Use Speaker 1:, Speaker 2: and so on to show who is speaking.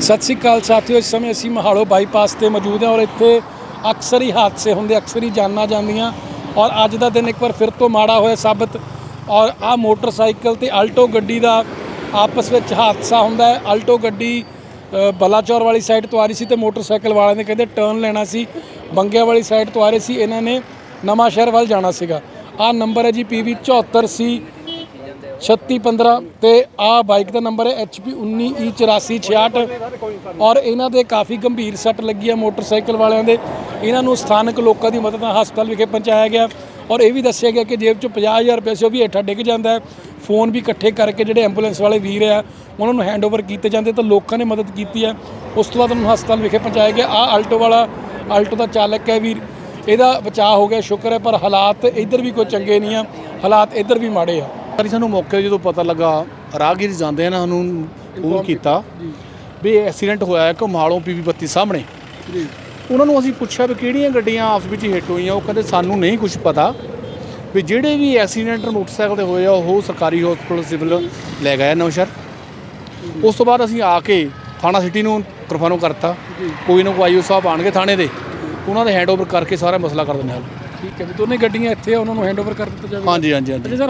Speaker 1: ਸਤਿ ਸ਼੍ਰੀ ਅਕਾਲ ਸਾਥੀਓ, ਇਸ ਸਮੇਂ ਅਸੀਂ ਮਹਾਲੋ ਬਾਈਪਾਸ ਤੇ ਮੌਜੂਦ ਹਾਂ ਔਰ ਇੱਥੇ ਅਕਸਰ ਹੀ ਹਾਦਸੇ ਹੁੰਦੇ, ਅਕਸਰ ਹੀ ਜਾਨਾਂ ਜਾਂਦੀਆਂ ਔਰ ਅੱਜ ਦਾ ਦਿਨ ਇੱਕ ਵਾਰ ਫਿਰ ਤੋਂ ਮਾੜਾ ਹੋਇਆ ਸਾਬਤ ਔਰ ਆ ਮੋਟਰਸਾਈਕਲ ਤੇ ਆਲਟੋ ਗੱਡੀ ਦਾ ਆਪਸ ਵਿੱਚ ਹਾਦਸਾ ਹੁੰਦਾ ਹੈ। ਆਲਟੋ ਗੱਡੀ ਬਲਾਚੌਰ ਵਾਲੀ ਸਾਈਡ ਤੋਂ ਆ ਰਹੀ ਸੀ ਤੇ ਮੋਟਰਸਾਈਕਲ ਵਾਲਿਆਂ ਨੇ ਕਹਿੰਦੇ ਟਰਨ ਲੈਣਾ ਸੀ, ਬੰਗਿਆ ਵਾਲੀ ਸਾਈਡ ਤੋਂ ਆ ਰਹੇ ਸੀ, ਇਹਨਾਂ ਨੇ ਨਵਾਂ ਸ਼ਹਿਰ ਵੱਲ ਜਾਣਾ ਸੀਗਾ। ਆ ਨੰਬਰ ਹੈ ਜੀ PV 74 ਸੀ 3615 ਤੇ ਆ ਬਾਈਕ ਦਾ ਨੰਬਰ ਹੈ HP 19E8466 ਔਰ ਇਹਨਾਂ ਦੇ ਕਾਫੀ ਗੰਭੀਰ ਸੱਟ ਲੱਗੀ ਹੈ ਮੋਟਰਸਾਈਕਲ ਵਾਲਿਆਂ ਦੇ। ਇਹਨਾਂ ਨੂੰ ਸਥਾਨਕ ਲੋਕਾਂ ਦੀ ਮਦਦ ਨਾਲ ਹਸਪਤਾਲ ਵਿਖੇ ਪਹੁੰਚਾਇਆ ਗਿਆ। ਔਰ ਇਹ ਵੀ ਦੱਸਿਆ ਗਿਆ ਕਿ ਜੇਬ 'ਚੋਂ 50000 ਰੁਪਏ ਸੀ, ਉਹ ਵੀ ਹੇਠਾਂ ਡਿੱਗ ਜਾਂਦਾ ਹੈ। ਫੋਨ ਵੀ ਇਕੱਠੇ ਕਰਕੇ ਜਿਹੜੇ ਐਂਬੂਲੈਂਸ ਵਾਲੇ ਵੀਰ ਆ, ਉਹਨਾਂ ਨੂੰ ਹੈਂਡਓਵਰ ਕੀਤੇ ਜਾਂਦੇ ਤਾਂ ਲੋਕਾਂ ਨੇ ਮਦਦ ਕੀਤੀ ਹੈ ਉਸ ਤੋਂ ਬਾਅਦ ਉਹਨੂੰ ਹਸਪਤਾਲ ਵਿਖੇ ਪਹੁੰਚਾਇਆ ਗਿਆ। ਆ ਆਲਟੋ ਵਾਲਾ ਆਲਟੋ ਦਾ ਚਾਲਕ ਹੈ ਵੀਰ। ਇਹਦਾ ਬਚਾਅ ਹੋ ਗਿਆ, ਸ਼ੁਕਰ ਹੈ, ਪਰ ਹਾਲਾਤ ਇੱਧਰ ਵੀ ਕੋਈ ਚੰਗੇ ਨਹੀਂ ਆ। ਹਾਲਾਤ ਇੱਧਰ ਵੀ ਮਾੜੇ ਆ।
Speaker 2: ਸਾਰੀ ਸਾਨੂੰ ਮੌਕੇ ਜਦੋਂ ਪਤਾ ਲੱਗਾ ਰਾਹਗੀਰ ਜਾਂਦੇ ਆ ਨਾ ਸਾਨੂੰ ਫੋਨ ਕੀਤਾ ਵੀ ਐਕਸੀਡੈਂਟ ਹੋਇਆ ਹੈ ਘਮਾਲੋਂ ਪੀਵੀ 32 ਸਾਹਮਣੇ। ਉਹਨਾਂ ਨੂੰ ਅਸੀਂ ਪੁੱਛਿਆ ਵੀ ਕਿਹੜੀਆਂ ਗੱਡੀਆਂ ਆਪਸ ਵਿੱਚ ਹਿੱਟ ਹੋਈਆਂ ਉਹ ਕਹਿੰਦੇ ਸਾਨੂੰ ਨਹੀਂ ਕੁਝ ਪਤਾ ਵੀ ਜਿਹੜੇ ਵੀ ਐਕਸੀਡੈਂਟ ਮੋਟਰਸਾਈਕਲ ਤੇ ਹੋਏ ਆ ਉਹ ਸਰਕਾਰੀ ਹਸਪਤਾਲ ਸਿਵਲ ਲੈ ਗਏ ਨੌਸ਼ਹਿਰ। ਉਸ ਤੋਂ ਬਾਅਦ ਅਸੀਂ ਆ ਕੇ ਥਾਣਾ ਸਿਟੀ ਨੂੰ ਕਨਫਰਮ ਕਰਤਾ। ਕੋਈ ਨਾ ਕੋਈ ਆਈਓ ਸਾਹਿਬ ਆਣਗੇ ਥਾਣੇ ਦੇ। ਉਹਨਾਂ ਦੇ ਹੈਂਡਓਵਰ ਕਰਕੇ ਸਾਰਾ ਮਸਲਾ ਕਰ ਦਿੰਦੇ ਹਾਂ।
Speaker 1: ਠੀਕ ਹੈ ਵੀ ਦੋਨੇ ਗੱਡੀਆਂ ਇੱਥੇ ਆ ਉਹਨਾਂ ਨੂੰ ਹੈਂਡਓਵਰ ਕਰ ਦਿੱਤਾ ਜਾਵੇ
Speaker 2: ਹਾਂਜੀ ਹਾਂਜੀ ਹਾਂਜੀ।